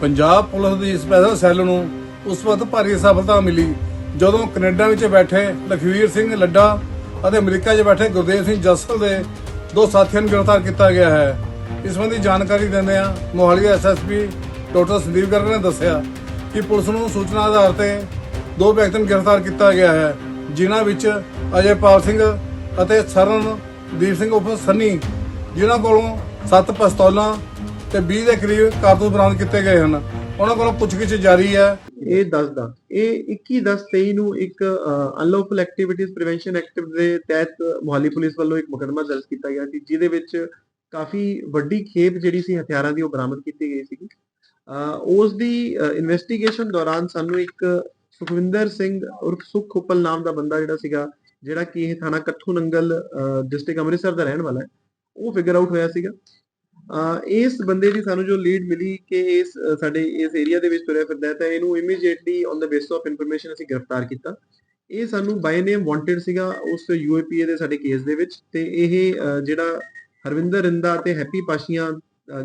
Punjab police ਦੀ special cell ਨੂੰ ਉਸ ਵਕਤ ਭਾਰੀ ਸਫਲਤਾ ਮਿਲੀ, ਜਦੋਂ ਕੈਨੇਡਾ ਵਿੱਚ ਬੈਠੇ ਲਖਵੀਰ ਸਿੰਘ ਲੱਡਾ ਅਤੇ ਅਮਰੀਕਾ 'ਚ ਬੈਠੇ ਗੁਰਦੇਵ ਸਿੰਘ ਜੱਸਲ ਦੇ ਦੋ ਸਾਥੀਆਂ ਨੂੰ ਗ੍ਰਿਫਤਾਰ ਕੀਤਾ ਗਿਆ ਹੈ। ਇਸ ਸੰਬੰਧੀ ਜਾਣਕਾਰੀ ਦਿੰਦੇ ਆ ਮੋਹਾਲੀ ਐਸਐਸਪੀ ਡਾਕਟਰ ਸੰਦੀਪ ਗਰਗ ਨੇ ਦੱਸਿਆ ਕਿ ਪੁਲਿਸ ਨੂੰ ਸੂਚਨਾ ਆਧਾਰ ਤੇ ਦੋ ਵਿਅਕਤੀਆਂ ਨੂੰ ਗ੍ਰਿਫਤਾਰ ਕੀਤਾ ਗਿਆ ਹੈ, ਜਿਨ੍ਹਾਂ ਵਿੱਚ ਅਜੇਪਾਲ ਸਿੰਘ ਅਤੇ ਸਰਨਦੀਪ ਸਿੰਘ ਉਪ ਸੰਨੀ, ਜਿਨ੍ਹਾਂ ਕੋਲੋਂ ਸੱਤ ਪਿਸਤੌਲਾਂ ਤੇ 20 ਦੇ ਕਰੀਬ ਕਾਰਤੂਸ ਬਰਾਮਦ ਕੀਤੇ ਗਏ ਹਨ। ਉਹਨਾਂ ਕੋਲੋਂ ਪੁੱਛਗਿੱਛ ਜਾਰੀ ਹੈ। ਇਹ ਦੱਸਦਾ ਇਹ 21 10 23 ਨੂੰ ਇੱਕ ਅਨਲੌਫਲ ਐਕਟੀਵਿਟੀਜ਼ ਪ੍ਰੀਵੈਂਸ਼ਨ ਐਕਟ ਦੇ ਤਹਿਤ ਮੁਹਾਲੀ ਪੁਲਿਸ ਵੱਲੋਂ ਇੱਕ ਮੁਕੱਦਮਾ ਦਰਜ ਕੀਤਾ ਗਿਆ ਸੀ, ਜਿਹਦੇ ਵਿੱਚ ਕਾਫੀ ਵੱਡੀ ਖੇਪ ਜਿਹੜੀ ਸੀ ਹਥਿਆਰਾਂ ਦੀ ਉਹ ਬਰਾਮਦ ਕੀਤੀ ਗਈ ਸੀ ਉਸ ਦੀ ਇਨਵੈਸਟੀਗੇਸ਼ਨ ਦੌਰਾਨ ਸਾਨੂੰ ਇੱਕ ਸੁਖਵਿੰਦਰ ਸਿੰਘ ਉਰਫ ਸੁਖ ਉਪਲ ਨਾਮ ਦਾ ਬੰਦਾ ਜਿਹੜਾ ਸੀਗਾ, ਜਿਹੜਾ ਕਿ ਇਹ ਥਾਣਾ ਕੱਥੂ ਨੰਗਲ ਡਿਸਟ੍ਰਿਕਟ ਅੰਮ੍ਰਿਤਸਰ ਦਾ ਰਹਿਣ ਵਾਲਾ ਹੈ, ਉਹ ਫਿਗਰ ਆਊਟ ਹੋਇਆ ਸੀਗਾ। ਇਸ ਬੰਦੇ ਦੀ ਸਾਨੂੰ ਜੋ ਲੀਡ ਮਿਲੀ ਕਿ ਇਸ ਸਾਡੇ ਇਸ ਏਰੀਆ ਦੇ ਵਿੱਚ ਤੁਰਿਆ ਫਿਰਦਾ ਹੈ ਤਾਂ ਇਹਨੂੰ immediately on the base of information ਅਸੀਂ ਗ੍ਰਿਫਤਾਰ ਕੀਤਾ। ਇਹ ਸਾਨੂੰ ਬਾਈ ਨੇਮ ਵਾਂਟਡ ਸੀਗਾ ਉਸ ਯੂਏਪੀਏ ਦੇ ਸਾਡੇ ਕੇਸ ਦੇ ਵਿੱਚ ਤੇ ਇਹ ਜਿਹੜਾ ਹਰਵਿੰਦਰ ਰਿੰਦਾ ਤੇ ਹੈਪੀ ਪਾਸ਼ੀਆਂ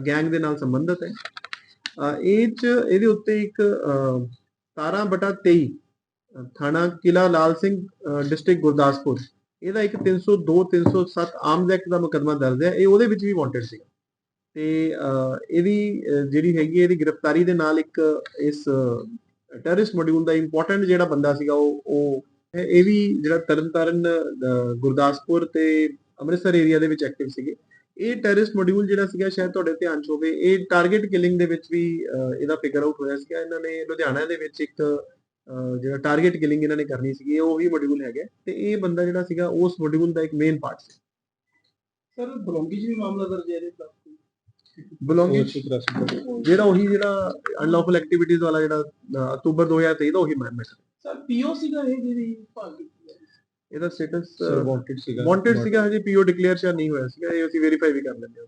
ਗੈਂਗ ਦੇ ਨਾਲ ਸੰਬੰਧਿਤ ਹੈ। ਇਹ ਚ ਇਹਦੇ ਉੱਤੇ ਇੱਕ ਅਹ, 17 ਬਟਾ 23 ਥਾਣਾ ਕਿਲਾ ਲਾਲ ਸਿੰਘ ਡਿਸਟ੍ਰਿਕਟ ਗੁਰਦਾਸਪੁਰ। ਇਹਦਾ ਇੱਕ 302 307 ਆਰਮਸ ਐਕਟ ਦਾ ਮੁਕੱਦਮਾ ਦਰਜ ਹੈ। ਇਹ ਉਹਦੇ ਵਿੱਚ ਵੀ ਵਾਂਟਡ ਸੀਗਾ। ਤੇ ਇਹਦੀ ਜਿਹੜੀ ਹੈਗੀ ਇਹਦੀ ਗ੍ਰਿਫਤਾਰੀ ਦੇ ਨਾਲ ਇੱਕ ਇਸ ਟੈਰਰਿਸਟ ਮੋਡਿਊਲ ਦਾ ਇੰਪੋਰਟੈਂਟ ਜਿਹੜਾ ਬੰਦਾ ਸੀਗਾ ਉਹ ਉਹ ਇਹ ਇਹ ਵੀ ਜਿਹੜਾ ਤਰਨਤਾਰਨ ਅਹ, ਗੁਰਦਾਸਪੁਰ ਤੇ ਅੰਮ੍ਰਿਤਸਰ ਏਰੀਆ ਦੇ ਵਿੱਚ ਐਕਟਿਵ ਸੀਗੇ। ਇਹ ਟੈਰਰਿਸਟ ਮੋਡਿਊਲ ਜਿਹੜਾ ਸੀਗਾ ਸ਼ਾਇਦ ਤੁਹਾਡੇ ਧਿਆਨ ਚ ਹੋਵੇ ਇਹ ਟਾਰਗੇਟ ਕਿਲਿੰਗ ਦੇ ਵਿੱਚ ਵੀ ਇਹਦਾ ਫਿਗਰ ਆਊਟ ਹੋਇਆ ਸੀਗਾ। ਇਹਨਾਂ ਨੇ ਲੁਧਿਆਣਾ ਦੇ ਵਿੱਚ ਇੱਕ ਜਿਹੜਾ ਟਾਰਗੇਟ ਕਿਲਿੰਗ ਇਹਨਾਂ ਨੇ ਕਰਨੀ ਸੀਗੀ ਇਹ ਉਹੀ ਮੋਡਿਊਲ ਹੈਗਾ। ਤੇ ਇਹ ਬੰਦਾ ਜਿਹੜਾ ਸੀਗਾ ਉਸ ਮੋਡਿਊਲ ਦਾ ਇੱਕ ਮੇਨ ਪਾਰਟ ਸੀ। ਸਰ ਬਲੌਂਗੀ ਜੀ ਵੀ ਮਾਮਲਾ ਦਰਜ ਹੈ ਇਹਦੇ ਖਿਲਾਫ? ਬਿਲੋਂਗਿੰਗ ਜਿਹੜਾ ਉਹੀ ਜਿਹੜਾ ਅਨਲੌਫਲ ਐਕਟੀਵਿਟੀਜ਼ ਵਾਲਾ ਜਿਹੜਾ ਅਕਤੂਬਰ 2023 ਦਾ ਉਹੀ ਮੈਟਰ ਸਰ ਪੀਓ ਸੀਗਾ ਇਹ ਜਿਹੜੀ ਭਾਗ ਇਹਦਾ ਸਟੇਟਸ ਵਾਂਟਡ ਸੀਗਾ। ਵਾਂਟਡ ਸੀਗਾ ਹਜੇ ਪੀਓ ਡਿਕਲੇਅਰ ਸ਼ਾ ਨਹੀਂ ਹੋਇਆ ਸੀਗਾ ਇਹ ਅਸੀਂ ਵੈਰੀਫਾਈ ਵੀ ਕਰ ਲੈਂਦੇ ਹਾਂ।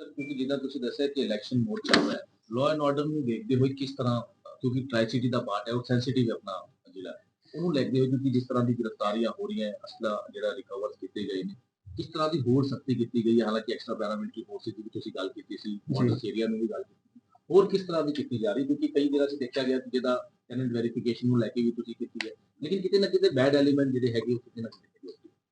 ਸਰ ਕਿਉਂਕਿ ਜਿੱਦਾਂ ਤੁਸੀਂ ਦੱਸਿਆ ਕਿ ਇਲੈਕਸ਼ਨ ਮੋਡ ਚੱਲ ਰਿਹਾ ਹੈ ਲਾਅ ਐਂਡ ਆਰਡਰ ਨੂੰ ਦੇਖਦੇ ਹੋਏ ਕਿਸ ਤਰ੍ਹਾਂ ਕਿਉਂਕਿ ਟ੍ਰਾਈ ਸਿਟੀ ਦਾ ਪਾਰਟ ਹੈ ਉਹ ਸੈਂਸਿਟਿਵ ਹੈ ਆਪਣਾ ਜ਼ਿਲ੍ਹਾ। ਉਹਨੂੰ ਦੇਖਦੇ ਹੋਏ ਕਿਉਂਕਿ ਜਿਸ ਤਰ੍ਹਾਂ ਦੀ ਗ੍ਰਿਫਤਾਰੀਆਂ ਹੋ ਰਹੀਆਂ ਅਸਲਾ ਜਿਹੜਾ ਰਿਕਵਰ ਕੀਤੇ ਗਏ ਨੇ ਕਿਸ ਤਰ੍ਹਾਂ ਦੀ ਹੋਰ ਸਖਤੀ ਕੀਤੀ ਗਈ ਹੈ? ਹਾਲਾਂਕਿ ਐਕਸਟਰਾ ਪੈਰਾਮਿਲਟਰੀ ਫੋਰਸਿਸ ਦੀ ਵੀ ਤੁਸੀਂ ਗੱਲ ਕੀਤੀ ਸੀ ਬਾਰਡਰ ਏਰੀਆ ਨੂੰ ਵੀ ਗੱਲ ਕੀਤੀ ਹੋਰ ਕਿਸ ਤਰ੍ਹਾਂ ਦੀ ਕੀਤੀ ਜਾ ਰਹੀ ਕਿਉਂਕਿ ਕਈ ਜਗ੍ਹਾ 'ਚ ਦੇਖਿਆ ਗਿਆ ਕਿ ਜਿਹਦਾ ਟੈਨੈਂਟ ਵੈਰੀਫਿਕੇਸ਼ਨ ਨੂੰ ਲੈ ਕੇ ਵੀ ਤੁਸੀਂ ਕੀਤੀ ਹੈ। ਲੇਕਿਨ ਕਿਤੇ ਨਾ ਕਿਤੇ ਬੈਡ ਐਲੀਮੈਂਟ ਜਿਹੜੇ ਹੈਗੇ ਉਹ ਕਿਤੇ ਨਾ ਕਿਤੇ।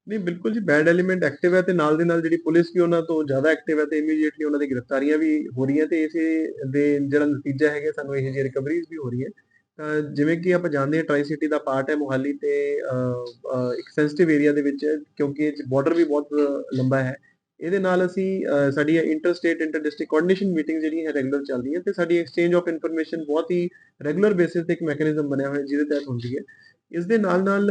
ਨਹੀਂ ਬਿਲਕੁਲ ਜੀ ਬੈਡ ਐਲੀਮੈਂਟ ਐਕਟਿਵ ਹੈ ਤੇ ਨਾਲ ਦੇ ਨਾਲ ਜਿਹੜੀ ਪੁਲਿਸ ਵੀ ਉਹਨਾਂ ਤੋਂ ਜ਼ਿਆਦਾ ਐਕਟਿਵ ਹੈ ਤੇ ਇਮੀਡੀਏਟਲੀ ਉਹਨਾਂ ਦੀ ਗ੍ਰਿਫਤਾਰੀਆਂ ਵੀ ਹੋ ਰਹੀਆਂ ਤੇ ਇਸੇ ਦੇ ਜਿਹੜਾ ਨਤੀਜਾ ਹੈਗਾ ਸਾਨੂੰ ਇਹ ਜਿਹੀ ਰਿਕਵਰੀਜ਼ ਵੀ ਹੋ ਰਹੀ ਹੈ ਤਾਂ ਜਿਵੇਂ ਕਿ ਆਪਾਂ ਜਾਣਦੇ ਹਾਂ ਟ੍ਰਾਈ ਸਿਟੀ ਦਾ ਪਾਰਟ ਹੈ ਮੁਹਾਲੀ ਤੇ ਇੱਕ ਸੈਂਸਿਟਿਵ ਏਰੀਆ ਦੇ ਵਿੱਚ ਕਿਉਂਕਿ ਇਹ ਬਾਰਡਰ ਵੀ ਬਹੁਤ ਲੰਬਾ ਹੈ। ਇਹਦੇ ਨਾਲ ਅਸੀਂ ਅਹ, ਸਾਡੀ inter state inter district coordination meeting ਜਿਹੜੀ ਹੈ ਰੈਗੂਲਰ ਚੱਲਦੀ ਹੈ ਤੇ ਸਾਡੀ ਐਕਸਚੇਂਜ ਆਫ ਇਨਫੋਰਮੇਸ਼ਨ ਬਹੁਤ ਹੀ ਰੈਗੂਲਰ ਬੇਸਿਸ ਤੇ ਇੱਕ ਮੈਕੈਨਿਜ਼ਮ ਬਣਿਆ ਹੋਇਆ ਜਿਹਦੇ ਤਹਿਤ ਹੁੰਦੀ ਹੈ। ਇਸ ਦੇ ਨਾਲ ਨਾਲ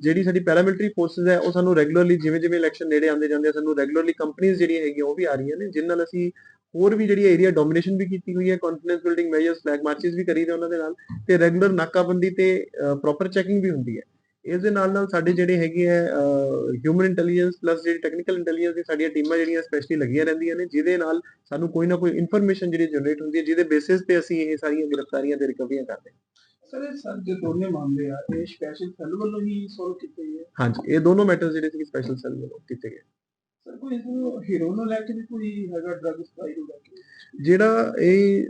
ਜਿਹੜੀ ਸਾਡੀ ਪੈਰਾਮਿਲਟਰੀ ਫੋਰਸਸ ਹੈ ਉਹ ਸਾਨੂੰ ਰੈਗੂਲਰਲੀ ਜਿਵੇਂ ਜਿਵੇਂ ਇਲੈਕਸ਼ਨ ਨੇੜੇ ਆਉਂਦੇ ਜਾਂਦੇ ਆ ਸਾਨੂੰ ਰੈਗੂਲਰਲੀ ਕੰਪਨੀਆਂ ਜਿਹੜੀਆਂ ਹੈਗੀਆਂ ਉਹ ਵੀ ਆ ਰਹੀਆਂ ਨੇ ਜਿਨ ਨਾਲ ਅਸੀਂ ਹੋਰ ਵੀ ਜਿਹੜੀ ਏਰੀਆ ਡੋਮੀਨੇਸ਼ਨ ਵੀ ਕੀਤੀ ਹੋਈ ਹੈ confidence building measures flag marches ਵੀ ਕਰੀ ਦੇ ਉਹਨਾਂ ਦੇ ਨਾਲ ਤੇ ਰੈਗੂਲਰ ਨਾਕਾਬੰਦੀ ਤੇ ਪ੍ਰੋਪਰ ਚੈਕਿੰਗ ਵੀ ਹੁੰਦੀ ਹੈ। ਇਸ ਦੇ ਨਾਲ ਨਾਲ ਸਾਡੇ ਜਿਹੜੇ ਹੈਗੇ ਹੈ ਹਿਊਮਨ ਇੰਟੈਲੀਜੈਂਸ ਪਲੱਸ ਜਿਹੜੀ ਟੈਕਨੀਕਲ ਇੰਟੈਲੀਜੈਂਸ ਦੀ ਸਾਡੀਆਂ ਟੀਮਾਂ ਜਿਹੜੀਆਂ ਸਪੈਸ਼ਲੀ ਲੱਗੀਆਂ ਰਹਿੰਦੀਆਂ ਨੇ ਜਿਹਦੇ ਨਾਲ ਸਾਨੂੰ ਕੋਈ ਨਾ ਕੋਈ ਇਨਫੋਰਮੇਸ਼ਨ ਜਿਹੜੀ ਜਨਰੇਟ ਹੁੰਦੀ ਹੈ ਜਿਹਦੇ ਬੇਸਿਸ ਤੇ ਅਸੀਂ ਇਹ ਸਾਰੀਆਂ ਗ੍ਰਿਫਤਾਰੀਆਂ ਤੇ ਰਿਕਵਰੀਆਂ ਕਰਦੇ ਹਾਂ। ਸਰ ਇਹ ਸਰ ਜੋ ਦੋਨੇ ਮਾਮਲੇ ਆ ਇਹ ਸਪੈਸ਼ਲ ਸੈੱਲ ਵੱਲੋਂ ਹੀ ਸੋਲਵ ਕੀਤੇ ਗਏ ਆ। ਹਾਂਜੀ ਇਹ ਦੋਨੋਂ ਮੈਟਰਸ ਜਿਹੜੇ ਸੀ ਸਪੈਸ਼ਲ ਸੈੱਲ ਵੱਲੋਂ ਕੀਤੇ ਗਏ। ਸਰ, ਕੋਈ ਹੀਰੋ ਨੂੰ ਲੈ ਕੇ ਵੀ ਕੋਈ ਹੈਗਾ ਡਰਗ ਸਪਲਾਈ ਨੂੰ ਲੈ ਕੇ? ਜਿਹੜਾ ਇਹ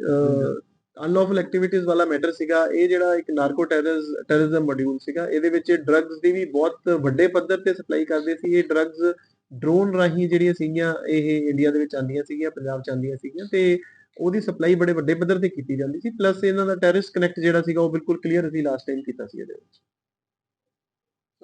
ਅਨਲੌਫਲ ਐਕਟੀਵਿਟੀਜ਼ ਵਾਲਾ ਮੈਟਰ ਸੀਗਾ, ਇਹ ਜਿਹੜਾ ਇੱਕ ਨਾਰਕੋ ਟੈਰਰਿਜ਼ਮ ਮੋਡਿਊਲ ਸੀਗਾ, ਇਹਦੇ ਵਿੱਚ ਡਰੱਗਸ ਦੀ ਵੀ ਬਹੁਤ ਵੱਡੇ ਪੱਧਰ ਤੇ ਸਪਲਾਈ ਕਰਦੇ ਸੀ। ਇਹ ਡਰੱਗਸ ਡਰੋਨ ਰਾਹੀਂ ਜਿਹੜੀਆਂ ਸੀਗੀਆਂ, ਇਹ ਇੰਡੀਆ ਦੇ ਵਿੱਚ ਆਉਂਦੀਆਂ ਸੀਗੀਆਂ, ਪੰਜਾਬ ਚ ਆਉਂਦੀਆਂ ਸੀਗੀਆਂ ਤੇ ਉਹਦੀ ਸਪਲਾਈ ਬੜੇ ਵੱਡੇ ਪੱਧਰ ਤੇ ਕੀਤੀ ਜਾਂਦੀ ਸੀ। ਪਲੱਸ ਇਹਨਾਂ ਦਾ ਟੈਰਰਿਸਟ ਕਨੈਕਟ ਜਿਹੜਾ ਸੀਗਾ, ਉਹ ਬਿਲਕੁਲ ਕਲੀਅਰ ਅਸੀਂ ਲਾਸਟ ਟਾਈਮ ਕੀਤਾ ਸੀ ਇਹਦੇ ਵਿੱਚ।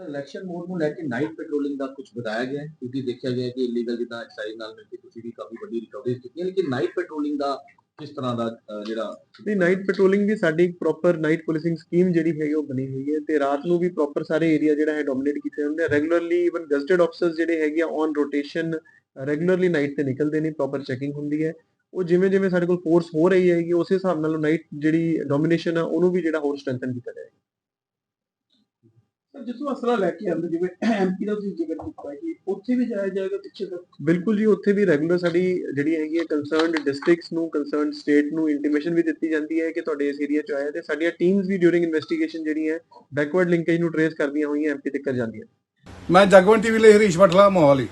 ਇਲੈਕਸ਼ਨ ਮੋਡ ਨੂੰ ਲੈ ਕੇ ਨਾਈਟ ਪੈਟਰੋਲਿੰਗ ਦਾ ਕੁਝ ਬਤਾਇਆ ਗਿਆ ਹੈ। ਕਿਉਂਕਿ ਦੇਖਿਆ ਗਿਆ ਕਿ ਇਲੀਗਲ ਜਿੱਦਾਂ ਐਕਸਾਈਜ਼ ਨਾਲ ਮਿਲ ਕੇ ਤੁਸੀਂ ਵੀ ਕਾਫੀ ਵੱਡੀ ਰਿਕਵਰੀਜ਼ ਕੀਤੀਆਂ ਲੇਕਿਨ ਨਾਈਟ ਪੈਟਰੋਲਿੰਗ ਦਾ ਕਿਸ ਤਰ੍ਹਾਂ ਦਾ ਜਿਹੜਾ ਨਹੀਂ ਨਾਈਟ ਪੈਟਰੋਲਿੰਗ ਵੀ ਸਾਡੀ ਇੱਕ ਪ੍ਰੋਪਰ ਨਾਈਟ ਪੁਲਿਸਿੰਗ ਸਕੀਮ ਜਿਹੜੀ ਹੈਗੀ ਉਹ ਬਣੀ ਹੋਈ ਹੈ ਤੇ ਰਾਤ ਨੂੰ ਵੀ ਪ੍ਰੋਪਰ ਸਾਰੇ ਏਰੀਆ ਜਿਹੜਾ ਹੈ ਡੋਮਿਨੇਟ ਕੀਤੇ ਹੁੰਦੇ ਆ। ਰੈਗੂਲਰਲੀ ਇਵਨ ਗਜ਼ਟਡ ਆਫਸਰਸ ਜਿਹੜੇ ਹੈਗੇ ਆ ਔਨ ਰੋਟੇਸ਼ਨ ਰੈਗੂਲਰਲੀ ਨਾਈਟ ਤੇ ਨਿਕਲਦੇ ਨੇ ਪ੍ਰੋਪਰ ਚੈਕਿੰਗ ਹੁੰਦੀ ਹੈ। ਉਹ ਜਿਵੇਂ ਜਿਵੇਂ ਸਾਡੇ ਕੋਲ ਫੋਰਸ ਹੋ ਰਹੀ ਹੈਗੀ, ਉਸੇ ਹਿਸਾਬ ਨਾਲ ਨਾਈਟ ਜਿਹੜੀ ਡੋਮਿਨੇਸ਼ਨ ਆ, ਉਹਨੂੰ ਵੀ ਜਿਹੜਾ ਹੋਰ ਸਟਰੈਂਥਨ ਕੀਤਾ ਜਾਏਗਾ। ਜਿੱਥੋਂ ਅਸਲਾ ਲੈ ਕੇ ਆਉਂਦੇ ਜਿਵੇਂ ਐਮਪੀ ਦਾ ਤੁਸੀਂ ਜ਼ਿਕਰ ਕੀਤਾ ਕਿ ਉੱਥੇ ਵੀ ਜਾਇਆ ਜਾਏਗਾ ਪਿੱਛੇ ਤੱਕ? ਬਿਲਕੁਲ ਜੀ ਉੱਥੇ ਵੀ ਰੈਗੂਲਰ ਸਾਡੀ ਜਿਹੜੀ ਹੈਗੀ ਹੈ ਕੰਸਰਨਡ ਡਿਸਟ੍ਰਿਕਟਸ ਨੂੰ ਕੰਸਰਨਡ ਸਟੇਟ ਨੂੰ ਇੰਟੀਮੇਸ਼ਨ ਵੀ ਦਿੱਤੀ ਜਾਂਦੀ ਹੈ ਕਿ ਤੁਹਾਡੇ ਇਸ ਏਰੀਆ 'ਚ ਆਇਆ ਤੇ ਸਾਡੀਆਂ ਟੀਮਸ ਵੀ ਡਿਊਰਿੰਗ ਇਨਵੈਸਟੀਗੇਸ਼ਨ ਜਿਹੜੀ ਹੈ ਬੈਕਵਰਡ ਲਿੰਕੇਜ ਨੂੰ ਟਰੇਸ ਕਰਦੀਆਂ ਹੋਈਆਂ ਐਮਪੀ ਤੱਕ ਜਾਂਦੀਆਂ। ਮੈਂ ਜਗਵੰਤ ਟੀਵੀ ਲਈ ਹਰੀਸ਼ ਬਟਲਾ ਮੋਹਾਲੀ।